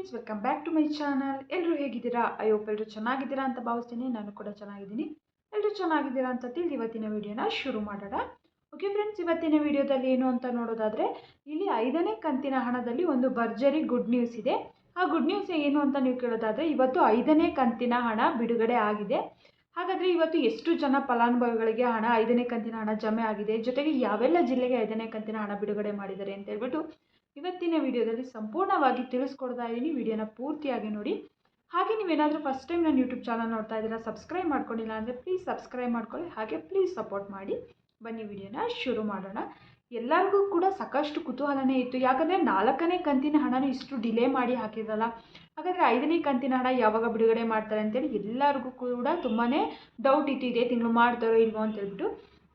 Friends welcome back to my channel ಎಲ್ಲರೂ ಹೇಗಿದ್ದೀರಾ? ಅಯ್ಯೋ ಎಲ್ಲರೂ ಚೆನ್ನಾಗಿದ್ದೀರಾ ಅಂತ ಭಾವಿಸ್ತೀನಿ. ನಾನು ಕೂಡ ಚೆನ್ನಾಗಿದ್ದೀನಿ. ಎಲ್ಲರೂ ಚೆನ್ನಾಗಿದ್ದೀರಾ ಅಂತ ತಿಳಿದು ಇವತ್ತಿನ ವಿಡಿಯೋನ ಶುರು ಮಾಡೋಣ. ಓಕೆ ಫ್ರೆಂಡ್ಸ್ ಇವತ್ತಿನ ವಿಡಿಯೋದಲ್ಲಿ ಏನು ಅಂತ ನೋಡೋದಾದರೆ, ಇಲ್ಲಿ ಐದನೇ ಕಂತಿನ ಹಣದಲ್ಲಿ ಒಂದು ಭರ್ಜರಿ ಗುಡ್ ನ್ಯೂಸ್ ಇದೆ. ಆ ಗುಡ್ ನ್ಯೂಸ್ ಏನು ಅಂತ ನೀವು ಕೇಳೋದಾದರೆ, ಇವತ್ತು ಐದನೇ ಕಂತಿನ ಹಣ ಬಿಡುಗಡೆ ಆಗಿದೆ. ಹಾಗಾದರೆ ಇವತ್ತು ಎಷ್ಟು ಜನ ಫಲಾನುಭವಿಗಳಿಗೆ ಹಣ, ಐದನೇ ಕಂತಿನ ಹಣ ಜಮೆ ಆಗಿದೆ? ಜೊತೆಗೆ ಯಾವೆಲ್ಲ ಜಿಲ್ಲೆಗೆ ಐದನೇ ಕಂತಿನ ಹಣ ಬಿಡುಗಡೆ ಮಾಡಿದ್ದಾರೆ ಅಂತ ಹೇಳ್ಬಿಟ್ಟು ಇವತ್ತಿನ ವಿಡಿಯೋದಲ್ಲಿ ಸಂಪೂರ್ಣವಾಗಿ ತಿಳಿಸ್ಕೊಡ್ತಾ ಇದ್ದೀನಿ. ವಿಡಿಯೋನ ಪೂರ್ತಿಯಾಗಿ ನೋಡಿ. ಹಾಗೆ ನೀವೇನಾದರೂ ಫಸ್ಟ್ ಟೈಮ್ ನನ್ನ ಯೂಟ್ಯೂಬ್ ಚಾನಲ್ ನೋಡ್ತಾ ಇದ್ದೀರಾ ಸಬ್ಸ್ಕ್ರೈಬ್ ಮಾಡ್ಕೊಂಡಿಲ್ಲ ಅಂದರೆ ಪ್ಲೀಸ್ ಸಬ್ಸ್ಕ್ರೈಬ್ ಮಾಡ್ಕೊಳ್ಳಿ. ಹಾಗೆ ಪ್ಲೀಸ್ ಸಪೋರ್ಟ್ ಮಾಡಿ. ಬನ್ನಿ, ವಿಡಿಯೋನ ಶುರು ಮಾಡೋಣ. ಎಲ್ಲರಿಗೂ ಕೂಡ ಸಾಕಷ್ಟು ಕುತೂಹಲನೇ ಇತ್ತು. ಯಾಕಂದರೆ ನಾಲ್ಕನೇ ಕಂತಿನ ಹಣನ ಇಷ್ಟು ಡಿಲೇ ಮಾಡಿ ಹಾಕಿದ್ರಲ್ಲ. ಹಾಗಾದರೆ ಐದನೇ ಕಂತಿನ ಹಣ ಯಾವಾಗ ಬಿಡುಗಡೆ ಮಾಡ್ತಾರೆ ಅಂತೇಳಿ ಎಲ್ಲರಿಗೂ ಕೂಡ ತುಂಬಾ ಡೌಟ್ ಇತ್ತು. ಇದೇ ತಿಂಗಳು ಮಾಡ್ತಾರೋ ಇಲ್ವೋ ಅಂತ ಹೇಳ್ಬಿಟ್ಟು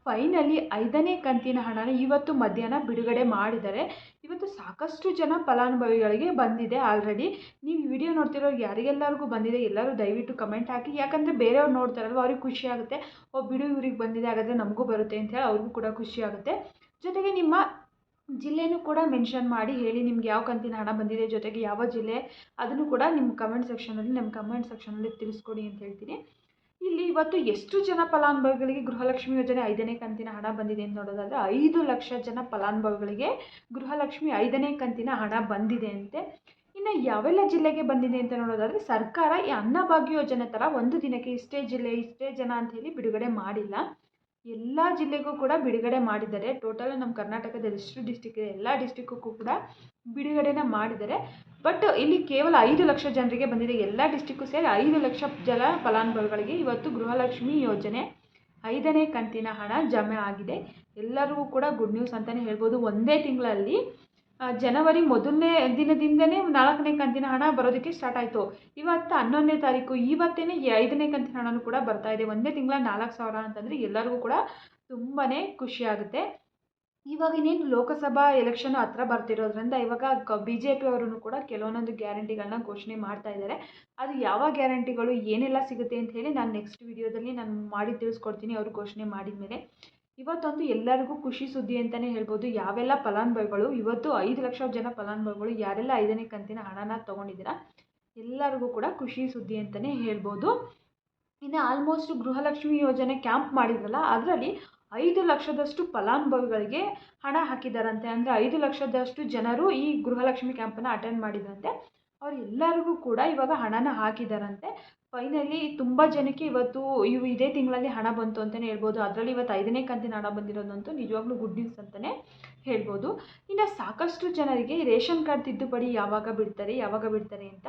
ಫೈನಲಿ ಐದನೇ ಕಂತಿನ ಹಣನ ಇವತ್ತು ಮಧ್ಯಾಹ್ನ ಬಿಡುಗಡೆ ಮಾಡಿದ್ದಾರೆ ಇವತ್ತು ಸಾಕಷ್ಟು ಜನ ಫಲಾನುಭವಿಗಳಿಗೆ ಬಂದಿದೆ ಆಲ್ರೆಡಿ ನೀವು ವಿಡಿಯೋ ನೋಡ್ತಿರೋ ಯಾರಿಗೆಲ್ಲರಿಗೂ ಬಂದಿದೆ, ಎಲ್ಲರೂ ದಯವಿಟ್ಟು ಕಮೆಂಟ್ ಹಾಕಿ. ಯಾಕಂದರೆ ಬೇರೆಯವ್ರು ನೋಡ್ತಾರಲ್ವ, ಅವ್ರಿಗೆ ಖುಷಿ ಆಗುತ್ತೆ. ಓ, ಬಿಡು, ಇವ್ರಿಗೆ ಬಂದಿದೆ, ಹಾಗಾದರೆ ನಮಗೂ ಬರುತ್ತೆ ಅಂತ ಹೇಳಿ ಅವ್ರಿಗೂ ಕೂಡ ಖುಷಿ ಆಗುತ್ತೆ. ಜೊತೆಗೆ ನಿಮ್ಮ ಜಿಲ್ಲೆನೂ ಕೂಡ ಮೆನ್ಷನ್ ಮಾಡಿ ಹೇಳಿ ನಿಮ್ಗೆ ಯಾವ ಕಂತಿನ ಹಣ ಬಂದಿದೆ, ಜೊತೆಗೆ ಯಾವ ಜಿಲ್ಲೆ, ಅದನ್ನು ಕೂಡ ನಿಮ್ಮ ಕಮೆಂಟ್ ಸೆಕ್ಷನಲ್ಲಿ ನಮ್ಮ ಕಮೆಂಟ್ ಸೆಕ್ಷನಲ್ಲಿ ತಿಳಿಸ್ಕೊಡಿ ಅಂತ ಹೇಳ್ತೀನಿ. ಇಲ್ಲಿ ಇವತ್ತು ಎಷ್ಟು ಜನ ಫಲಾನುಭವಿಗಳಿಗೆ ಗೃಹಲಕ್ಷ್ಮಿ ಯೋಜನೆ ಐದನೇ ಕಂತಿನ ಹಣ ಬಂದಿದೆ ಅಂತ ನೋಡೋದಾದರೆ ಐದು ಲಕ್ಷ ಜನ ಫಲಾನುಭವಿಗಳಿಗೆ ಗೃಹಲಕ್ಷ್ಮಿ ಐದನೇ ಕಂತಿನ ಹಣ ಬಂದಿದೆ ಅಂತೆ. ಇನ್ನು ಯಾವೆಲ್ಲ ಜಿಲ್ಲೆಗೆ ಬಂದಿದೆ ಅಂತ ನೋಡೋದಾದರೆ ಸರ್ಕಾರ ಈ ಅನ್ನಭಾಗ್ಯ ಯೋಜನೆ ಥರ ಒಂದು ದಿನಕ್ಕೆ ಇಷ್ಟೇ ಜಿಲ್ಲೆ ಇಷ್ಟೇ ಜನ ಅಂತ ಹೇಳಿ ಬಿಡುಗಡೆ ಮಾಡಿಲ್ಲ. ಎಲ್ಲ ಜಿಲ್ಲೆಗೂ ಕೂಡ ಬಿಡುಗಡೆ ಮಾಡಿದ್ದಾರೆ. ಟೋಟಲ್ ನಮ್ಮ ಕರ್ನಾಟಕದ ಎಷ್ಟು ಡಿಸ್ಟಿಕ್ ಇದೆ, ಎಲ್ಲ ಡಿಸ್ಟಿಕ್ಕೂ ಕೂಡ ಬಿಡುಗಡೆನ ಮಾಡಿದ್ದಾರೆ. ಬಟ್ ಇಲ್ಲಿ ಕೇವಲ ಐದು ಲಕ್ಷ ಜನರಿಗೆ ಬಂದಿದೆ. ಎಲ್ಲ ಡಿಸ್ಟಿಕ್ಕು ಸೇರಿ ಐದು ಲಕ್ಷ ಜಲ ಫಲಾನುಭವಿಗಳಿಗೆ ಇವತ್ತು ಗೃಹಲಕ್ಷ್ಮಿ ಯೋಜನೆ ಐದನೇ ಕಂತಿನ ಹಣ ಜಮೆ ಆಗಿದೆ. ಎಲ್ಲರಿಗೂ ಕೂಡ ಗುಡ್ ನ್ಯೂಸ್ ಅಂತಲೇ ಹೇಳ್ಬೋದು. ಒಂದೇ ತಿಂಗಳಲ್ಲಿ ಜನವರಿ ಮೊದಲನೇ ದಿನದಿಂದನೇ ನಾಲ್ಕನೇ ಕಂತಿನ ಹಣ ಬರೋದಕ್ಕೆ ಸ್ಟಾರ್ಟ್ ಆಯಿತು. ಇವತ್ತು ಹನ್ನೊಂದನೇ ತಾರೀಕು ಇವತ್ತೇ ಐದನೇ ಕಂತಿನ ಹಣನೂ ಕೂಡ ಬರ್ತಾ ಇದೆ. ಒಂದೇ ತಿಂಗಳ ನಾಲ್ಕು ಸಾವಿರ ಅಂತಂದರೆ ಎಲ್ಲರಿಗೂ ಕೂಡ ತುಂಬಾ ಖುಷಿಯಾಗುತ್ತೆ ಇವಾಗ ಇನ್ನೇನು ಲೋಕಸಭಾ ಎಲೆಕ್ಷನ್ ಹತ್ರ ಬರ್ತಿರೋದ್ರಿಂದ ಇವಾಗ ಕ ಬಿ ಜೆ ಪಿಯವರು ಕೂಡ ಕೆಲವೊಂದೊಂದು ಗ್ಯಾರಂಟಿಗಳನ್ನ ಘೋಷಣೆ ಮಾಡ್ತಾ ಇದ್ದಾರೆ ಅದು ಯಾವ ಗ್ಯಾರಂಟಿಗಳು ಏನೆಲ್ಲ ಸಿಗುತ್ತೆ ಅಂತ ಹೇಳಿ ನಾನು ನೆಕ್ಸ್ಟ್ ವಿಡಿಯೋದಲ್ಲಿ ನಾನು ಮಾಡಿ ತಿಳಿಸ್ಕೊಡ್ತೀನಿ ಅವರು ಘೋಷಣೆ ಮಾಡಿದ ಮೇಲೆ ಇವತ್ತೊಂದು ಎಲ್ಲರಿಗೂ ಖುಷಿ ಸುದ್ದಿ ಅಂತಲೇ ಹೇಳ್ಬೋದು. ಯಾವೆಲ್ಲ ಫಲಾನುಭವಿಗಳು, ಇವತ್ತು ಐದು ಲಕ್ಷ ಜನ ಫಲಾನುಭವಿಗಳು, ಯಾರೆಲ್ಲ ಐದನೇ ಕಂತಿನ ಹಣನ ತೊಗೊಂಡಿದ್ದೀರಾ? ಎಲ್ಲರಿಗೂ ಕೂಡ ಖುಷಿ ಸುದ್ದಿ ಅಂತಲೇ ಹೇಳ್ಬೋದು. ಇನ್ನು ಆಲ್ಮೋಸ್ಟ್ ಗೃಹಲಕ್ಷ್ಮಿ ಯೋಜನೆ ಕ್ಯಾಂಪ್ ಮಾಡಿದ್ರಲ್ಲ, ಅದರಲ್ಲಿ ಐದು ಲಕ್ಷದಷ್ಟು ಫಲಾನುಭವಿಗಳಿಗೆ ಹಣ ಹಾಕಿದ್ದಾರಂತೆ ಅಂದರೆ ಐದು ಲಕ್ಷದಷ್ಟು ಜನರು ಈ ಗೃಹಲಕ್ಷ್ಮಿ ಕ್ಯಾಂಪನ್ನು ಅಟೆಂಡ್ ಮಾಡಿದ್ರಂತೆ ಅವ್ರು ಎಲ್ಲರಿಗೂ ಕೂಡ ಇವಾಗ ಹಣನ ಹಾಕಿದ್ದಾರಂತೆ ಫೈನಲಿ ತುಂಬ ಜನಕ್ಕೆ ಇವತ್ತು ಇವು ಇದೇ ತಿಂಗಳಲ್ಲಿ ಹಣ ಬಂತು ಅಂತಲೇ ಹೇಳ್ಬೋದು. ಅದರಲ್ಲಿ ಇವತ್ತು ಐದನೇ ಕಂತಿನ ಹಣ ಬಂದಿರೋದಂತೂ ನಿಜವಾಗ್ಲೂ ಗುಡ್ ನ್ಯೂಸ್ ಅಂತಲೇ ಹೇಳ್ಬೋದು. ಇನ್ನು ಸಾಕಷ್ಟು ಜನರಿಗೆ ರೇಷನ್ ಕಾರ್ಡ್ ತಿದ್ದುಪಡಿ ಯಾವಾಗ ಬಿಡ್ತಾರೆ ಯಾವಾಗ ಬಿಡ್ತಾರೆ ಅಂತ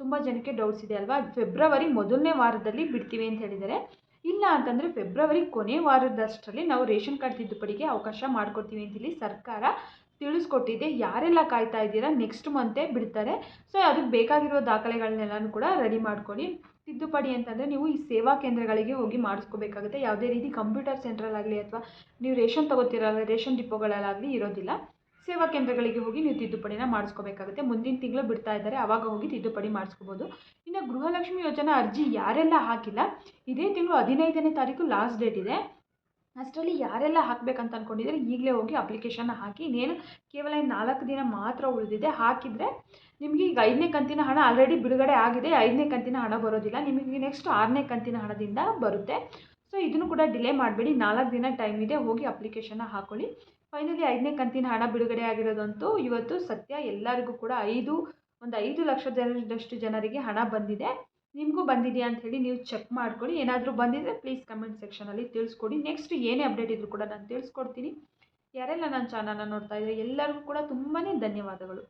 ತುಂಬ ಜನಕ್ಕೆ ಡೌಟ್ಸ್ ಇದೆ ಅಲ್ವಾ? ಫೆಬ್ರವರಿ ಮೊದಲನೇ ವಾರದಲ್ಲಿ ಬಿಡ್ತೀವಿ ಅಂತ ಹೇಳಿದ್ದಾರೆ. ಇಲ್ಲ ಅಂತಂದರೆ ಫೆಬ್ರವರಿ ಕೊನೆ ವಾರದಷ್ಟರಲ್ಲಿ ನಾವು ರೇಷನ್ ಕಾರ್ಡ್ ತಿದ್ದುಪಡಿಗೆ ಅವಕಾಶ ಮಾಡಿಕೊಡ್ತೀವಿ ಅಂತೇಳಿ ಸರ್ಕಾರ ತಿಳಿಸ್ಕೊಟ್ಟಿದೆ. ಯಾರೆಲ್ಲ ಕಾಯ್ತಾ ಇದ್ದೀರಾ ನೆಕ್ಸ್ಟ್ ಮಂತೇ ಬಿಡ್ತಾರೆ. ಸೊ ಅದಕ್ಕೆ ಬೇಕಾಗಿರೋ ದಾಖಲೆಗಳನ್ನೆಲ್ಲನೂ ಕೂಡ ರೆಡಿ ಮಾಡ್ಕೊಳ್ಳಿ. ತಿದ್ದುಪಡಿ ಅಂತಂದರೆ ನೀವು ಈ ಸೇವಾ ಕೇಂದ್ರಗಳಿಗೆ ಹೋಗಿ ಮಾಡಿಸ್ಕೋಬೇಕಾಗುತ್ತೆ. ಯಾವುದೇ ರೀತಿ ಕಂಪ್ಯೂಟರ್ ಸೆಂಟ್ರಲ್ಲಾಗಲಿ ಅಥವಾ ನೀವು ರೇಷನ್ ತೊಗೋತಿರಲ್ಲ, ರೇಷನ್ ಡಿಪೋಗಳಲ್ಲಾಗಲಿ ಇರೋದಿಲ್ಲ. ಸೇವಾ ಕೇಂದ್ರಗಳಿಗೆ ಹೋಗಿ ನೀವು ತಿದ್ದುಪಡಿನ ಮಾಡಿಸ್ಕೋಬೇಕಾಗುತ್ತೆ. ಮುಂದಿನ ತಿಂಗಳು ಬಿಡ್ತಾ ಇದ್ದಾರೆ ಆವಾಗ ಹೋಗಿ ತಿದ್ದುಪಡಿ ಮಾಡಿಸ್ಕೋಬೋದು. ಇನ್ನು ಗೃಹಲಕ್ಷ್ಮಿ ಯೋಜನಾ ಅರ್ಜಿ ಯಾರೆಲ್ಲ ಹಾಕಿಲ್ಲ, ಇದೇ ತಿಂಗಳು ಹದಿನೈದನೇ ತಾರೀಕು ಲಾಸ್ಟ್ ಡೇಟ್ ಇದೆ. ಅಷ್ಟರಲ್ಲಿ ಯಾರೆಲ್ಲ ಹಾಕಬೇಕಂತ ಅಂದ್ಕೊಂಡಿದ್ದಾರೆ ಈಗಲೇ ಹೋಗಿ ಅಪ್ಲಿಕೇಶನ್ನ ಹಾಕಿ, ಇನ್ನೇನು ಕೇವಲ ನಾಲ್ಕು ದಿನ ಮಾತ್ರ ಉಳಿದಿದೆ, ಹಾಕಿದರೆ ನಿಮಗೆ ಈಗ ಐದನೇ ಕಂತಿನ ಹಣ ಆಲ್ರೆಡಿ ಬಿಡುಗಡೆ ಆಗಿದೆ, ಐದನೇ ಕಂತಿನ ಹಣ ಬರೋದಿಲ್ಲ, ನಿಮಗೆ ನೆಕ್ಸ್ಟ್ ಆರನೇ ಕಂತಿನ ಹಣದಿಂದ ಬರುತ್ತೆ. ಸೊ ಇದನ್ನು ಕೂಡ ಡಿಲೇ ಮಾಡಬೇಡಿ, ನಾಲ್ಕು ದಿನ ಟೈಮ್ ಇದೆ, ಹೋಗಿ ಅಪ್ಲಿಕೇಶನ್ನ ಹಾಕೊಳ್ಳಿ. ಫೈನಲಿ ಐದನೇ ಕಂತಿನ ಹಣ ಬಿಡುಗಡೆ ಆಗಿರೋದಂತೂ ಇವತ್ತು ಸತ್ಯ. ಎಲ್ಲರಿಗೂ ಕೂಡ ಐದು, ಒಂದು ಐದು ಲಕ್ಷ ಜನರಷ್ಟು ಜನರಿಗೆ ಹಣ ಬಂದಿದೆ. ನಿಮಗೂ ಬಂದಿದೆಯಾ ಅಂತ ಹೇಳಿ ನೀವು ಚೆಕ್ ಮಾಡ್ಕೊಳ್ಳಿ. ಏನಾದರೂ ಬಂದಿದ್ದರೆ ಪ್ಲೀಸ್ ಕಮೆಂಟ್ ಸೆಕ್ಷನಲ್ಲಿ ತಿಳಿಸ್ಕೊಡಿ. ನೆಕ್ಸ್ಟ್ ಏನೇ ಅಪ್ಡೇಟ್ ಇದ್ದರೂ ಕೂಡ ನಾನು ತಿಳಿಸ್ಕೊಡ್ತೀನಿ. ಯಾರೆಲ್ಲ ನನ್ನ ಚಾನಲ್ನ ನೋಡ್ತಾ ಇದ್ದಾರೆ, ಎಲ್ಲರಿಗೂ ಕೂಡ ತುಂಬಾ ಧನ್ಯವಾದಗಳು.